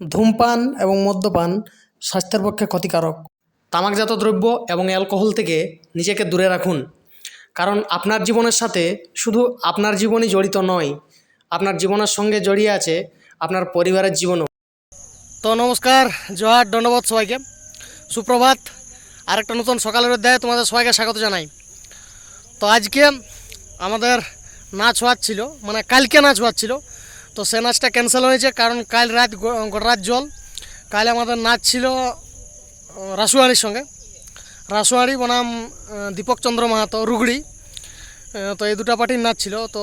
ধূমপান এবং মদ্যপান স্বাস্থ্যের পক্ষে ক্ষতিকারক। তামাকজাত দ্রব্য এবং অ্যালকোহল থেকে নিজেকে দূরে রাখুন। কারণ আপনার জীবনের সাথে শুধু আপনার জীবনই জড়িত নয়, আপনার জীবনের সঙ্গে জড়িয়ে আছে আপনার পরিবারের জীবনও। তো নমস্কার জোহার ধন্যবাদ সবাইকে। সুপ্রভাত, আরেকটা নতুন সকালের অধ্যায়ে তোমাদের সবাইকে স্বাগত জানাই। তো আজকে আমাদের নাচ হওয়াচ্ছিল মানে কালকে নাচ হওয়াচ্ছিল তো সে নাচটা ক্যান্সেল হয়েছে, কারণ কাল রাত গোটা রাত জল। কাল আমাদের নাচ ছিল রাসুয়াড়ির সঙ্গে। রাসুয়াড়ি বনাম দীপক চন্দ্র মাহাতো, রুগড়ি। তো এই দুটা পার্টির নাচ ছিল, তো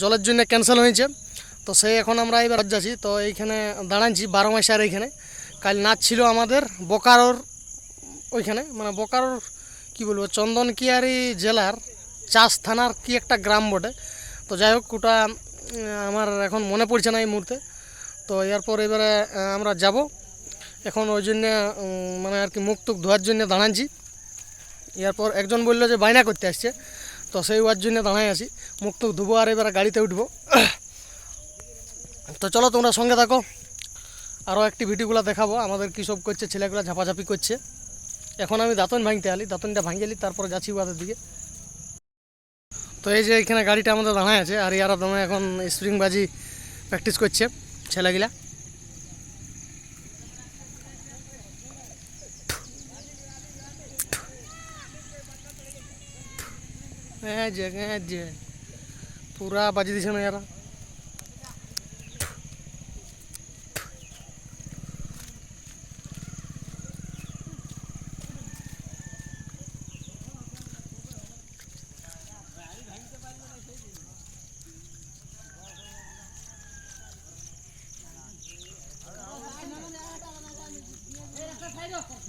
জলের জন্য ক্যান্সেল হয়েছে। তো সেই এখন আমরা এবার যাচ্ছি তো এইখানে দাঁড়াচ্ছি বারো মাসের এইখানে। কাল নাচ ছিল আমাদের বোকারোর ওইখানে মানে বোকারোর কি বলব, চন্দনকিয়ারি জেলার চাষ থানার কি একটা গ্রাম বটে। তো যাই হোক, ওটা আমার এখন মনে পড়ছে না এই মুহূর্তে। তো এরপর এবারে আমরা যাব। এখন ওই জন্য মানে আর কি মুখ টুক ধোয়ার জন্য দাঁড়াচ্ছি এরপর একজন বলল যে বায়না করতে আসছে। তো সেই ওয়ার জন্য দাঁড়াই আছি। মুখ টুক ধুবো আর এবারে গাড়িতে উঠবো। তো চলো তোমরা সঙ্গে থাকো। আরও একটি ভিডিওগুলো দেখাবো। আমাদের কী সব করছে, ছেলেগুলো ঝাপাঝাপি করছে। এখন আমি দাঁতন ভাঙতে আলি। দাঁতনটা ভাঙে এলি তারপরে যাচ্ছি ওদের দিকে। তো এই যে এখানে গাড়িটা আমাদের দাঁড়ায় আছে, আর ইয়ারা দমে এখন স্প্রিং বাজি প্র্যাকটিস করছে ছেলেগুলা। পুরা বাজি দিছে না ইয়ারা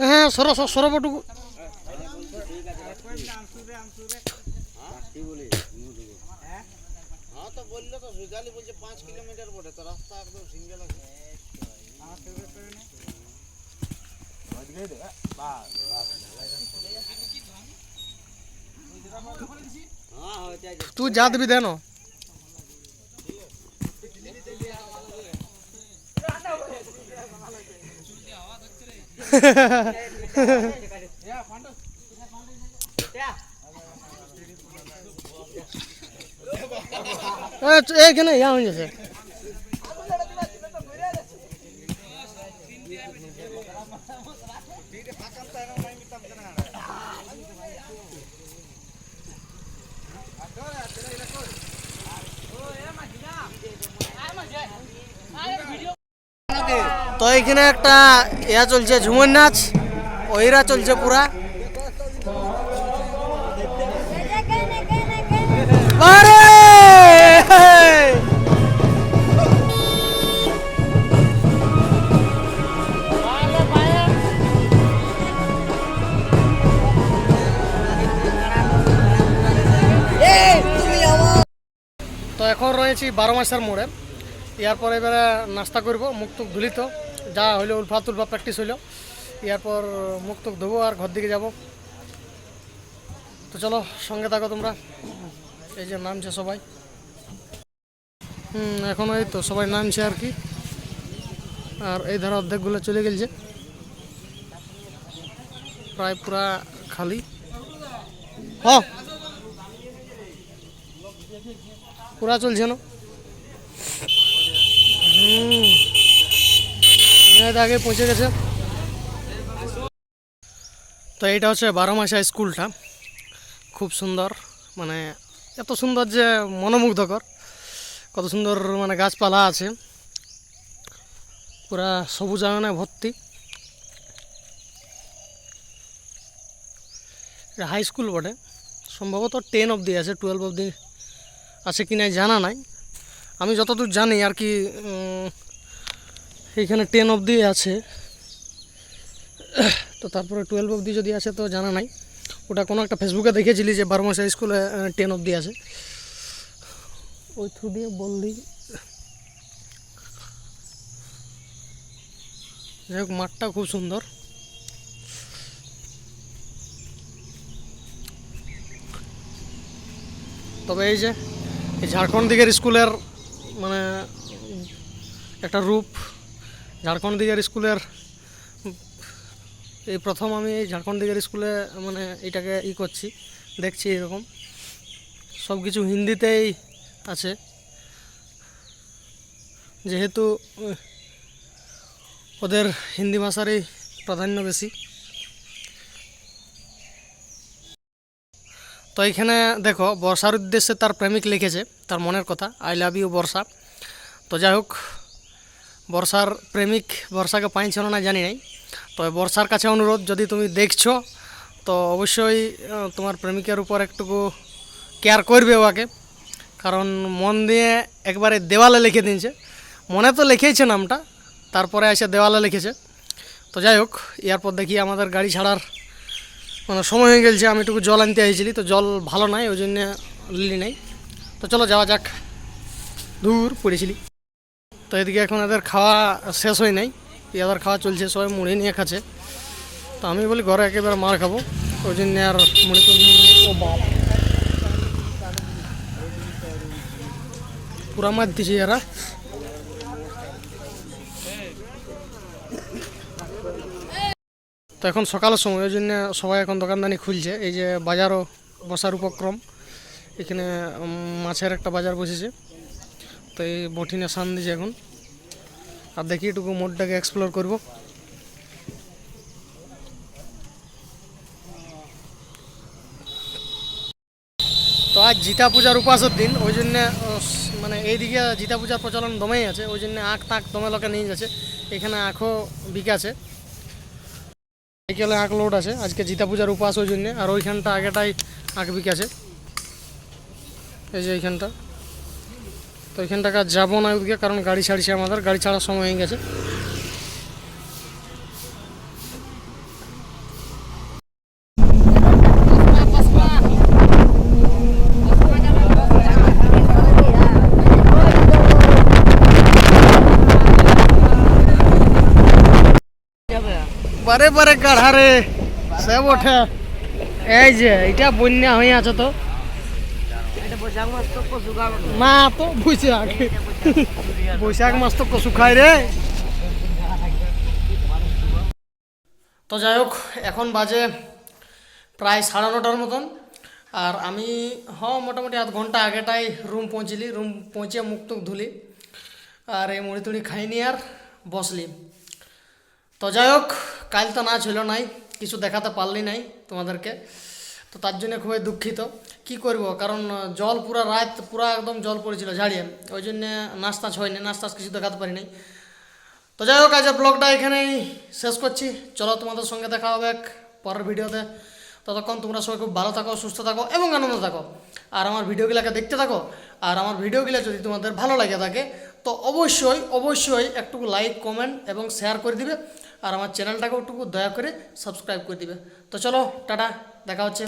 হ্যাঁ সরো সরো, পটুকু হ্যাঁ তো বলল তো সুজালি বলছে পাঁচ কিলোমিটার বটে তো রাস্তা একদম সিঙ্গেল আছে তুই যা দিবি দেন এইখানে ইয়া হয়ে গেছে তো এখানে একটা ইয়া চলছে, ঝুমুর নাচ, ওইরা চলছে পুরা। তো এখন রয়েছি বারো মাসের মোড়ে। ইয়ারপর এবারে নাস্তা করব, মুখ টুক ধুলিত। যা হইল উলফা তুলফা প্র্যাকটিস হইল। ইয়ারপর মুখ টুক ধুবো আর ঘর দিকে যাব। তো চলো, সঙ্গে থাকো তোমরা। এই যে নামছে সবাই। হুম, এখন এই তো সবাই নামছে আর কি। আর এই ধারা অর্ধেকগুলো চলে গেছে প্রায় পুরা খালি। হ! পুরা চলছে না। হুম। আগে পৌঁছে গেছে। তো এইটা হচ্ছে বারো মাসা স্কুলটা। খুব সুন্দর মানে এত সুন্দর যে মনোমুগ্ধকর, কত সুন্দর মানে গাছপালা আছে। পুরা সবুজ সবুজায়নে ভর্তি। এটা হাই স্কুল বটে। সম্ভবত টেন অবধি আছে টুয়েলভ অবধি আছে কি নাই জানা নাই। আমি যতদূর জানি আর কি এইখানে টেন অবধি আছে। তো তারপরে টুয়েলভ অবধি যদি আছে তো জানা নাই। ওটা কোনো একটা ফেসবুকে দেখেছিলি যে বারোমাসা স্কুলে টেন অবধি আছে। ওই থ্রু দিয়ে বললি। যাই হোক, মাঠটা খুব সুন্দর। তবে এই যে ঝাড়খণ্ড দিকের স্কুলের মানে একটা রূপ ঝাড়খণ্ড দিকের স্কুলের, এই প্রথম আমি এই ঝাড়খণ্ড দিকের স্কুলে মানে এটাকে ই করছি, দেখছি এরকম। সব কিছু হিন্দিতেই আছে। যেহেতু ওদের হিন্দি ভাষারই প্রাধান্য বেশি। তো এখানে দেখো, বর্ষার উদ্দেশ্যে তার প্রেমিক লিখেছে, তার মনের কথা আই লাভ ইউ বর্ষা। তো যাই হোক বর্ষার প্রেমিক বর্ষাকে পাইছিল না জানি নাই। তবে বর্ষার কাছে অনুরোধ, যদি তুমি দেখছ, তো অবশ্যই তোমার প্রেমিকের উপর একটুকু কেয়ার করবে ওকে। কারণ মন দিয়ে একবারে দেওয়ালে লিখে দিয়েছে। মনে তো লিখেইছে নামটা, তারপরে এসে দেওয়ালে লিখেছে। তো যাই হোক এরপর দেখি আমাদের গাড়ি ছাড়ার মানে সময় হয়ে গেছে, আমি একটু জল আনতে আইছিলি তো জল ভালো নাই, ওই জন্য লিলি নাই। তো চলো যাওয়া যাক। দূর পড়েছিলি। তো এদিকে এখন এদের খাওয়া শেষ হয় নাই। এদের খাওয়া চলছে, সবাই মুড়ি নিয়ে খাচ্ছে। তো আমি বলি ঘরে একেবারে মার খাব। ওই জন্য আর মুড়ি পুরা মার দিছি এরা। তো এখন সকালের সময়, ওই জন্য সবাই এখন দোকানদানি খুলছে। এই যে বাজারও বসার উপক্রম। এখানে মাছের একটা বাজার বসেছে। তো এই বঠিনে সান দিছে এখন। আর দেখি এটুকু মোড়টাকে এক্সপ্লোর করব। তো আজ জিতা পূজার উপাসের দিন, ওই জন্য মানে এইদিকে জিতা পূজার প্রচলন দমেই আছে, ওই জন্য আখ তাক দমে লোকে নিয়ে যাচ্ছে। এখানে আখও বিকাছে সাইকেলে আখ লোড আছে, আজকে জিতা পূজার উপাস ওই জন্যে, আর ওইখানটা আগেটাই আখ বিকাছে এই যে এইখানটা। তো ওইখানটাকে যাব না ওইদিকে কারণ গাড়ি ছাড়ছে আমাদের, গাড়ি ছাড়ার সময় হয়ে গেছে। বারে বারে গাঢ়া রে সে ওঠে। এই যে এটা বন্যা হয়ে আছে তো। না। তো, বৈশাখ। বৈশাখ মাস তো কচু রে। তো যাই হোক, এখন বাজে প্রায় সাড়ে নটার মতন। আর আমি, হ, মোটামুটি আধ ঘণ্টা আগেটাই রুম পৌঁছলি, রুম পৌঁছে মুখ টুক ধুলি। আর এই মুড়ি টুড়ি খাইনি আর বসলি। তো যাই হোক, কাল তো না ছিল নাই, কিছু দেখাতে পারলি নাই তোমাদেরকে। তো তার জন্য খুবই দুঃখিত। কি করব? কারণ জল পুরা রাত পুরা একদম জল পড়েছিল ঝাড়িয়ে। ওই জন্য নাস্তা হয়নি, নাস্তা কিছু দেখাতে পারি নাই তো যাই হোক আজকের ব্লগটা এখানেই শেষ করছি। চলো তোমাদের সঙ্গে দেখা হবে পরের ভিডিওতে। ততক্ষণ তোমরা সবাই খুব ভালো থাকো, সুস্থ থাকো এবং আনন্দ থাকো। আর আমার ভিডিওগুলোকে দেখতে থাকো। আর আমার ভিডিওগুলো যদি তোমাদের ভালো লাগে থাকে, তো অবশ্যই অবশ্যই একটু লাইক কমেন্ট এবং শেয়ার করে দিবে। আর আমার চ্যানেলটাকে একটু দয়া করে সাবস্ক্রাইব করে দিবে। তো চলো, টাটা। দেখা হচ্ছে